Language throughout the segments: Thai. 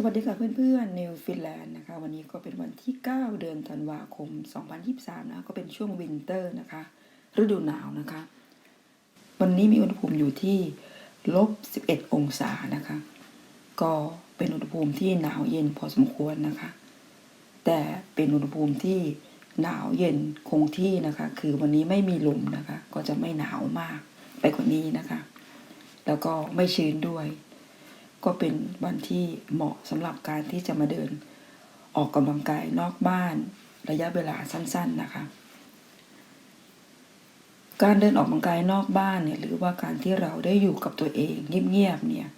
สวัสดีค่ะเพื่อนๆนิวฟินแลนด์นะคะ วันนี้ก็เป็นวันที่ 9 เดือนธันวาคม 2023 นะก็เป็นช่วงวินเตอร์นะคะ ฤดูหนาวนะคะ วันนี้มีอุณหภูมิอยู่ที่ลบ 11 องศานะคะ ก็เป็นอุณหภูมิที่หนาวเย็นพอสมควรนะคะ แต่เป็นอุณหภูมิที่หนาวเย็นคงที่นะคะ คือวันนี้ไม่มีลมนะคะ ก็จะไม่หนาวมากไปกว่านี้นะคะ แล้วก็ไม่ชื้นด้วย ก็เป็นวันที่เหมาะสำหรับการที่จะมาเดินออกกำลังกายนอกบ้านระยะเวลาสั้น ๆนะคะ การเดินออกกำลังกายนอกบ้านเนี่ยหรือว่าการที่เราได้อยู่กับตัวเองเงียบๆเนี่ย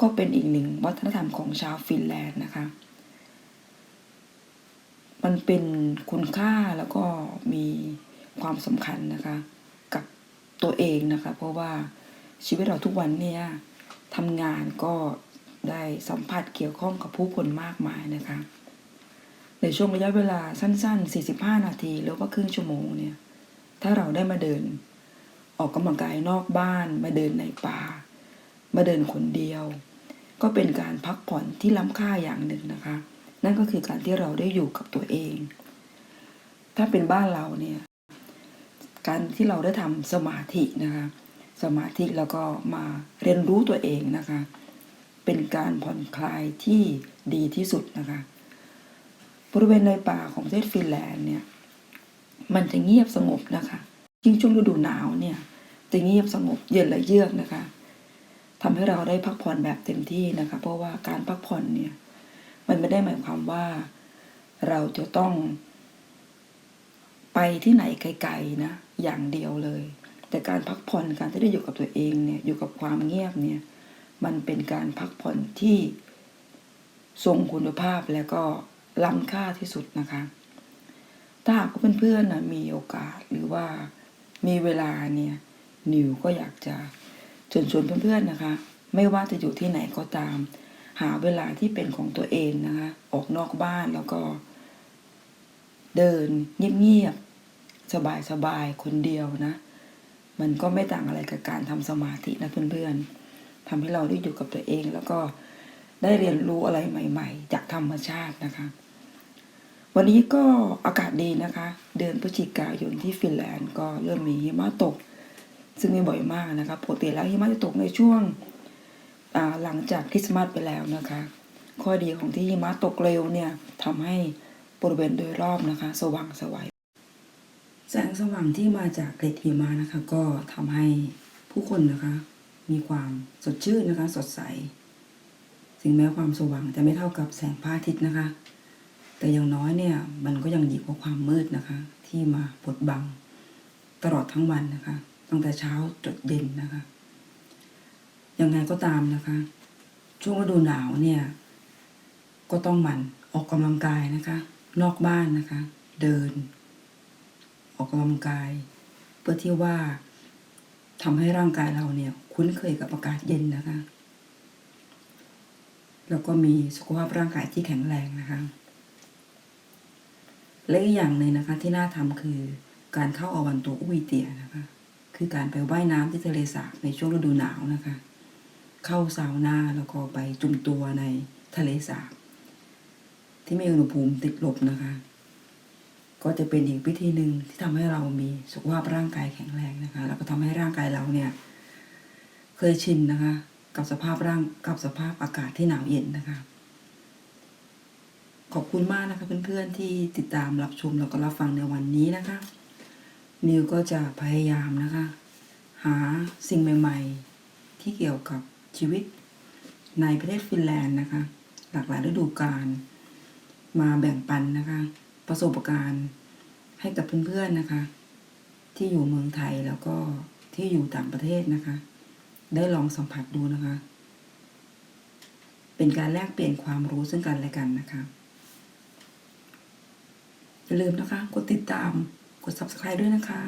ก็เป็นอีกหนึ่งวัฒนธรรมของชาวฟินแลนด์นะคะ มันเป็นคุณค่าแล้วก็มีความสำคัญนะคะกับตัวเองนะคะ เพราะว่าชีวิตเราทุกวันเนี่ยทำงานก็ ได้สัมผัสเกี่ยวข้องกับผู้คนมากมายนะคะ ในช่วงระยะเวลาสั้น ๆ 45 นาทีหรือว่าครึ่งชั่วโมงเนี่ย ถ้าเราได้มาเดิน ออกกำลังกายนอกบ้านมาเดินในป่า มาเดินคนเดียว ก็เป็นการพักผ่อนที่ล้ำค่าอย่างหนึ่งนะคะ นั่นก็คือการที่เราได้อยู่กับตัวเอง ถ้าเป็นบ้านเราเนี่ย การที่เราได้ทำสมาธินะคะ สมาธิแล้วก็มาเรียนรู้ตัวเองนะคะ เป็นการผ่อนคลายที่ดีที่สุดนะคะบริเวณในป่าของประเทศฟินแลนด์เนี่ยมันจะเงียบสงบนะคะยิ่งช่วงฤดูหนาวเนี่ยจะเงียบสงบเย็นและเยือกนะคะทำให้เราได้พักผ่อนแบบเต็มที่นะคะ เพราะว่าการพักผ่อนเนี่ยมันไม่ได้หมายความว่าเราจะต้อง ไปที่ไหนไกลๆนะอย่างเดียวเลย แต่การพักผ่อนการที่ได้อยู่กับตัวเองเนี่ยอยู่กับความเงียบเนี่ย มันเป็นการพักผ่อนที่ทรงคุณภาพแล้วก็ล้ำค่าที่สุดนะคะ ถ้าหากว่าเพื่อนๆนะมีโอกาสหรือว่ามีเวลาเนี่ยนิวก็อยากจะเชิญชวนเพื่อนๆนะคะ ไม่ว่าจะอยู่ที่ไหนก็ตาม หาเวลาที่เป็นของตัวเองนะคะออกนอกบ้านแล้วก็ เดินเงียบๆสบายๆคนเดียวนะ มันก็ไม่ต่างอะไรกับการทำสมาธินะเพื่อนๆ ทำให้เราได้อยู่กับตัวเอง แล้วก็ได้เรียนรู้อะไรใหม่ ๆ จากธรรมชาตินะคะ วันนี้ก็อากาศดีนะคะ เดือนพฤศจิกายนที่ฟินแลนด์ก็เริ่มมีหิมะตก ซึ่งมีบ่อยมากนะคะปกติแล้วหิมะจะตกในช่วงหลังจากคริสต์มาสไปแล้วนะคะ ข้อดีของที่หิมะตกเร็วเนี่ยทำให้บริเวณโดยรอบนะคะ สว่างสวัยแสงสว่างที่มาจากเกล็ดหิมะนะคะ ก็ทำให้ผู้คนนะคะ มีความสดชื่นนะคะ สดใส ถึงแม้ความสว่างจะไม่เท่ากับแสงพระอาทิตย์นะคะ แต่อย่างน้อยเนี่ยมันก็ยังดีกว่าความมืดนะคะ ที่มาบดบัง ตลอดทั้งวันนะคะ ตั้งแต่เช้าจดเย็นนะคะยังไงก็ตามนะคะ ช่วงฤดูหนาวเนี่ยก็ต้องหมั่นออกกำลังกายนะคะ นอกบ้านนะคะ เดิน ออกกำลังกาย เพื่อที่ว่าทำให้ร่างกายเราเนี่ย คุ้นเคยกับอากาศเย็นนะคะ แล้วก็มีสุขภาพร่างกายที่แข็งแรงนะคะ และอีกอย่างหนึ่งนะคะ ที่น่าทำคือการเข้าอาวันตัวอุ้ยเตียนะคะ คือการไปว่ายน้ำที่ทะเลสาบในช่วงฤดูหนาวนะคะ เข้าซาวน่าแล้วก็ไปจุ่มตัวในทะเลสาบที่มีอุณหภูมิติดลบนะคะ ก็จะเป็นอีกวิธีหนึ่งที่ทำให้เรามีสุขภาพร่างกายแข็งแรงนะคะ แล้วก็ทำให้ร่างกายเราเนี่ย เคยชินนะคะ กับสภาพร่างกับสภาพอากาศที่หนาวเย็นนะคะ ขอบคุณมากนะคะเพื่อนๆที่ติดตามรับชมแล้วก็รับฟังในวันนี้นะคะ นิวก็จะพยายามนะคะ หาสิ่งใหม่ ๆ ที่เกี่ยวกับชีวิตในประเทศฟินแลนด์นะคะ หลากหลายฤดูกาลมาแบ่งปันนะคะ ประสบการณ์ให้กับเพื่อนๆนะคะ ที่อยู่เมืองไทยแล้วก็ที่อยู่ต่างประเทศนะคะ ได้ลองสัมผัสดูนะคะ เป็นการแลกเปลี่ยนความรู้ซึ่งกันและกันนะคะ อย่าลืมนะคะ กดติดตาม กด subscribe ด้วยนะคะ